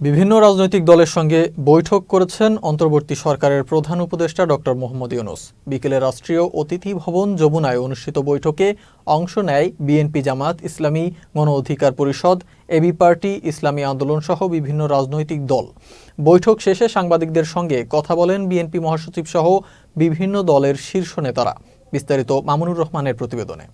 বিভিন্ন রাজনৈতিক দলের সঙ্গে বৈঠক করেছেন অন্তর্বর্তী সরকারের প্রধান উপদেষ্টা ডক্টর মোহাম্মদ ইউনুস। বিকেলে রাষ্ট্রীয় অতিথি ভবন যমুনায় অনুষ্ঠিত বৈঠকে অংশ নেয় বিএনপি জামাত ইসলামী গণ অধিকার পরিষদ, এবি পার্টি, ইসলামী আন্দোলন সহ বিভিন্ন রাজনৈতিক দল। বৈঠক শেষে সাংবাদিকদের সঙ্গে কথা বলেন বিএনপি মহাসচিব সহ বিভিন্ন দলের শীর্ষ নেতারা। বিস্তারিত মামুনুর রহমানের প্রতিবেদনে।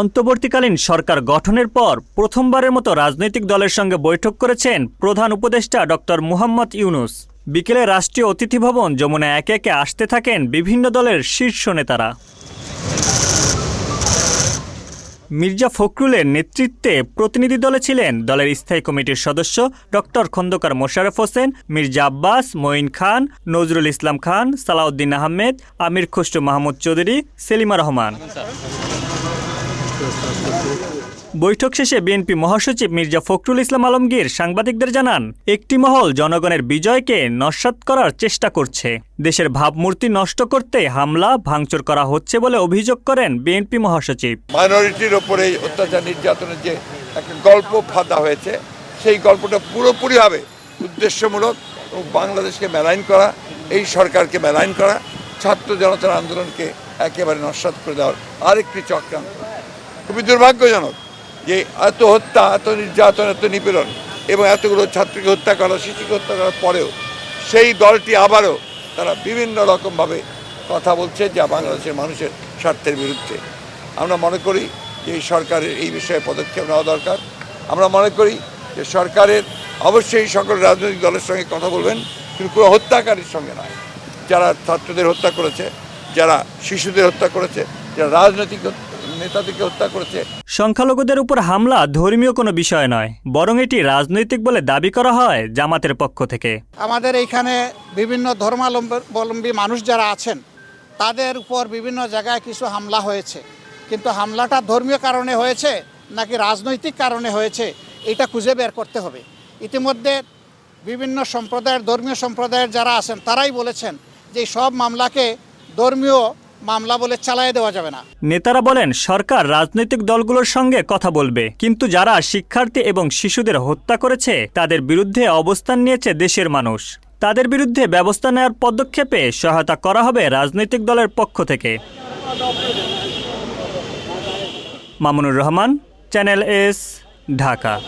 অন্তর্বর্তীকালীন সরকার গঠনের পর প্রথমবারের মতো রাজনৈতিক দলের সঙ্গে বৈঠক করেছেন প্রধান উপদেষ্টা ডক্টর মুহাম্মদ ইউনুস। বিকেলে রাষ্ট্রীয় অতিথি ভবন যমুনা একে একে আসতে থাকেন বিভিন্ন দলের শীর্ষ নেতারা। মির্জা ফখরুলের নেতৃত্বে প্রতিনিধি দলে ছিলেন দলের স্থায়ী কমিটির সদস্য ডক্টর খন্দকার মোশাররফ হোসেন, মির্জা আব্বাস, মঈন খান, নজরুল ইসলাম খান, সালাউদ্দিন আহমেদ, আমির খসরু মাহমুদ চৌধুরী, সেলিমা রহমান। বৈঠক শেষে বিএনপি মহাসচিব মির্জা ফখরুল ইসলাম আলমগীর সাংবাদিকদের জানান, একটি মহল জনগণের বিজয়কে নস্যাৎ করার চেষ্টা করছে। দেশের ভাবমূর্তি নষ্ট করতে হামলা, ভাঙচুর করা হচ্ছে বলে অভিযোগ করেন বিএনপি মহাসচিব। মাইনরিটির ওপরে অত্যাচার নির্যাতনের যে একটা গল্প ফাঁদা হয়েছে, সেই গল্পটা পুরোপুরিভাবে উদ্দেশ্যমূলক এবং বাংলাদেশকে মেলাইন করা, এই সরকারকে মেলাইন করা, ছাত্র জনতার আন্দোলনকে একেবারে নস্বাত করে দেওয়ার আরেকটি চক্রান্ত। খুবই দুর্ভাগ্যজনক যে এত হত্যা, এত নির্যাতন, এত নিপীড়ন এবং এতগুলো ছাত্রকে হত্যা করা, শিশুকে হত্যা করার পরেও সেই দলটি আবারও তারা বিভিন্ন রকমভাবে কথা বলছে যা বাংলাদেশের মানুষের স্বার্থের বিরুদ্ধে। আমরা মনে করি যে এই সরকারের এই বিষয়ে পদক্ষেপ নেওয়া দরকার। আমরা মনে করি যে সরকারের অবশ্যই সকল রাজনৈতিক দলের সঙ্গে কথা বলবেন, কিন্তু কোনো হত্যাকারীর সঙ্গে নয়। যারা ছাত্রদের হত্যা করেছে, যারা শিশুদের হত্যা করেছে, যারা রাজনৈতিক নেতাদেরকে হত্যা করেছে। সংখ্যালঘুদের উপর হামলা ধর্মীয় কোনো বিষয় নয় বরং এটি রাজনৈতিক বলে দাবি করা হয় জামাতের পক্ষ থেকে। আমাদের এইখানে বিভিন্ন ধর্মাবলম্বী মানুষ যারা আছেন তাদের উপর বিভিন্ন জায়গায় কিছু হামলা হয়েছে। কিন্তু হামলাটা ধর্মীয় কারণে হয়েছে নাকি রাজনৈতিক কারণে হয়েছে এটা খুঁজে বের করতে হবে। ইতিমধ্যে বিভিন্ন সম্প্রদায়ের ধর্মীয় সম্প্রদায়ের যারা আছেন তারাই বলেছেন যে সব মামলাকে ধর্মীয় মামলা বলে চালায় দেওয়া যাবে না। নেতারা বলেন, সরকার রাজনৈতিক দলগুলোর সঙ্গে কথা বলবে। কিন্তু যারা শিক্ষার্থী এবং শিশুদের হত্যা করেছে, তাদের বিরুদ্ধে অবস্থান নিয়েছে দেশের মানুষ। তাদের বিরুদ্ধে ব্যবস্থা নেওয়ার পদক্ষেপে সহায়তা করা হবে রাজনৈতিক দলের পক্ষ থেকে। Mamunur Rahman, channel S, Dhaka.